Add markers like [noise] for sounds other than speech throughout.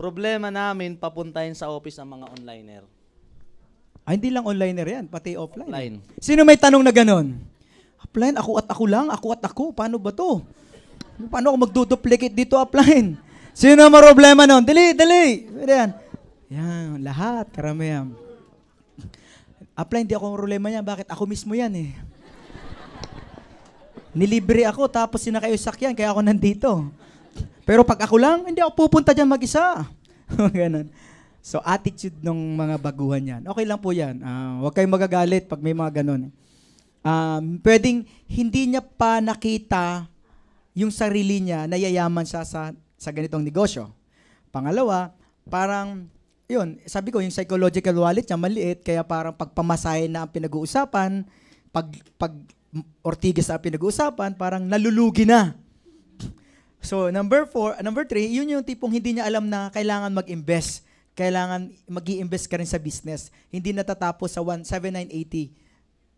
Problema namin, papuntahin sa office ang mga onliner. Ay, hindi lang onliner yan, pati offline. Offline. Sino may tanong na ganun? Offline, ako at ako lang, ako at ako. Paano ba to? Paano ako magduduplicate dito offline? Sino ang problema nun? Dali, dali. Pwede yan. Yan, lahat, karamihan. Offline, di ako problema niya. Bakit? Ako mismo yan eh. Nilibre ako, tapos sinakay yung sakyan, kaya ako nandito. Pero pag ako lang, hindi ako pupunta dyan mag-isa. [laughs] Ganon. So, attitude ng mga baguhan yan. Okay lang po yan. Ah, huwag kayong magagalit pag may mga ganon. Um, pwedeng hindi niya pa nakita yung sarili niya na yayaman siya sa, sa ganitong negosyo. Pangalawa, parang, yun, sabi ko, yung psychological wallet niya maliit, kaya parang pagpamasahe na ang pinag-uusapan, pag, pag Ortigas na ang pinag-uusapan, parang nalulugi na. So, number four, number three, yun yung tipong hindi niya alam na kailangan mag-invest. Kailangan mag invest ka rin sa business. Hindi natatapos sa 17980.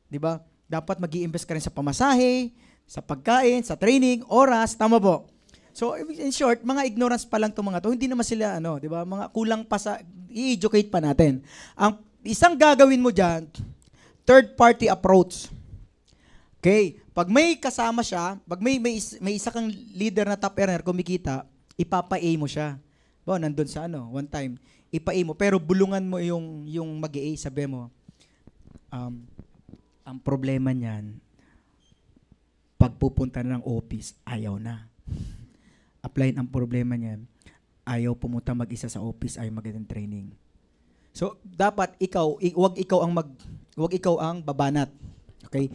Di ba? Dapat mag invest ka rin sa pamasahe, sa pagkain, sa training, oras, tama po. So, in short, mga ignorance pa lang itong mga to. Hindi naman sila, ano, di ba? Mga kulang pa sa, i-educate pa natin. Ang isang gagawin mo dyan, third party approach. Okay, pag may kasama siya, pag may, may, may isa kang leader na top earner, kumikita, ipapa-A mo siya. Bo, nandun sa ano, one time, ipa-A mo, pero bulungan mo yung, yung mag-A, sabi mo, um, ang problema niyan, pag pupunta na ng office, ayaw na. [laughs] Apply ang problema niyan, ayaw pumunta mag-isa sa office, ayaw mag training. So, dapat ikaw, i- wag ikaw ang mag, wag ikaw ang babanat. Okay?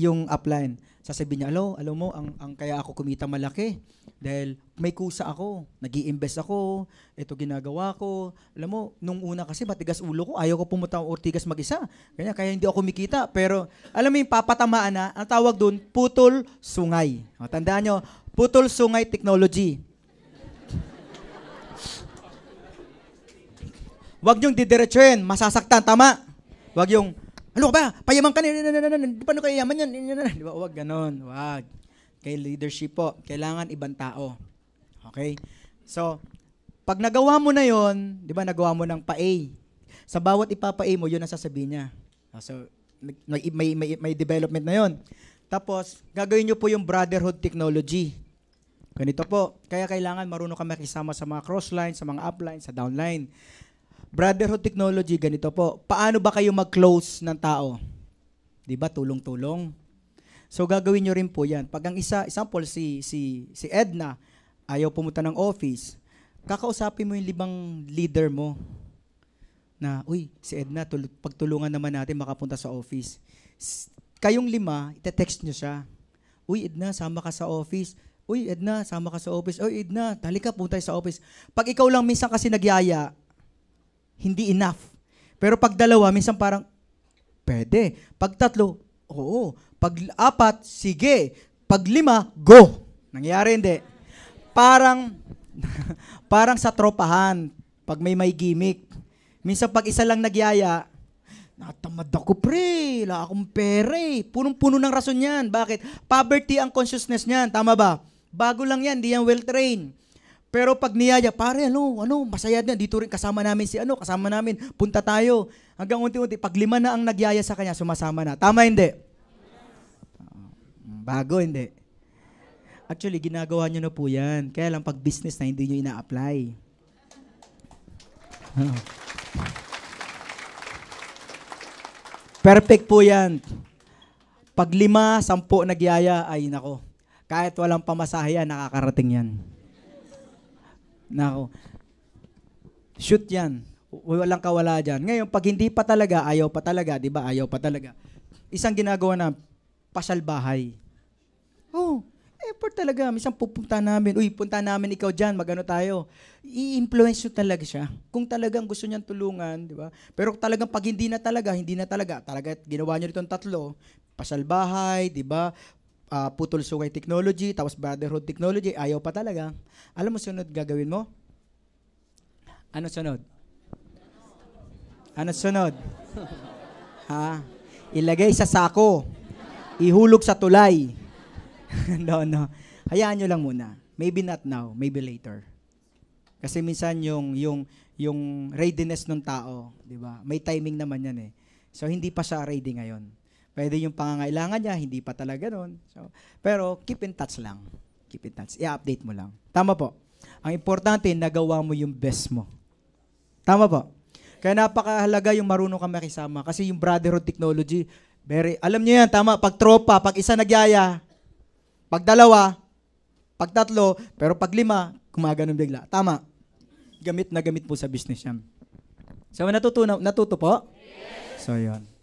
Yung upline. Sasabihin niya, alo, alam mo, ang, ang kaya ako kumita malaki dahil may kusa ako, nag invest ako, ito ginagawa ko. Alam mo, nung una kasi matigas ulo ko, ayaw ko pumunta ang ortigas mag-isa. Kaya, kaya hindi ako kumikita. Pero, alam mo yung papatamaan na, ang tawag doon, putol sungay. O, tandaan nyo, putol sungay technology. Huwag niyong didiretsuhin, masasaktan, tama? Huwag yung, ano ba? Payaman ka na. Paano kayo yaman yan? Di ba? Huwag ganon. Huwag. Kay leadership po, kailangan ibang tao. Okay? So, pag nagawa mo na yon, di ba, nagawa mo ng pa-A. Sa bawat ipapa-A mo, yun ang sasabihin niya. So, may, may, may, may development na yon. Tapos, gagawin niyo po yung brotherhood technology. Ganito po. Kaya kailangan marunong ka makisama sa mga crossline, sa mga upline, sa downline. Brotherhood technology, ganito po. Paano ba kayo mag-close ng tao? Di ba? Tulong-tulong. So gagawin nyo rin po yan. Pag ang isa, example, si, si, si Edna, ayaw pumunta ng office, kakausapin mo yung libang leader mo na, uy, si Edna, tul- pagtulungan naman natin makapunta sa office. S- kayong lima, ite-text nyo siya. Uy, Edna, sama ka sa office. Uy, Edna, sama ka sa office. Uy, Edna, tali ka, punta sa office. Pag ikaw lang minsan kasi nagyaya, hindi enough. Pero pag dalawa, minsan parang, pwede. Pag tatlo, oo. Pag apat, sige. Pag lima, go. Nangyari hindi. Parang, [laughs] parang sa tropahan, pag may may gimmick. Minsan pag isa lang nagyaya, natamad ako pre, wala akong pera eh. Punong-puno ng rason yan. Bakit? Poverty ang consciousness niyan. Tama ba? Bago lang yan, di yan well-trained. Pero pag niyaya, pare, ano, ano, masaya na, dito rin kasama namin si ano, kasama namin, punta tayo. Hanggang unti-unti, pag lima na ang nagyaya sa kanya, sumasama na. Tama hindi? Bago hindi. Actually, ginagawa nyo na po yan. Kaya lang pag business na hindi nyo ina-apply. Perfect po yan. Pag lima, sampu nagyaya, ay nako. Kahit walang pamasahe yan, nakakarating yan. Nako. Shoot yan. Walang kawala dyan. Ngayon, pag hindi pa talaga, ayaw pa talaga, di ba? Ayaw pa talaga. Isang ginagawa na, pasal bahay. Oh, effort talaga. Minsan pupunta namin, uy, punta namin ikaw dyan, magano tayo. I-influence talaga siya. Kung talagang gusto niyang tulungan, di ba? Pero talagang pag hindi na talaga, hindi na talaga, talaga ginawa niyo itong tatlo, pasal bahay, di ba? Uh, putol sungay technology, tapos brotherhood technology, ayaw pa talaga. Alam mo sunod gagawin mo? Ano sunod? Ano sunod? ha? Ilagay sa sako. Ihulog sa tulay. [laughs] no, no. Hayaan nyo lang muna. Maybe not now, maybe later. Kasi minsan yung yung yung readiness ng tao, 'di ba? May timing naman 'yan eh. So hindi pa siya ready ngayon. Pwede yung pangangailangan niya, hindi pa talaga noon. So, pero keep in touch lang. Keep in touch. I-update mo lang. Tama po. Ang importante, nagawa mo yung best mo. Tama po. Kaya napakahalaga yung marunong ka makisama kasi yung brotherhood technology, very, alam niyo yan, tama, pag tropa, pag isa nagyaya, pag dalawa, pag tatlo, pero pag lima, gumaganon bigla. Tama. Gamit na gamit po sa business yan. So, natutunan, natuto po? So, yun.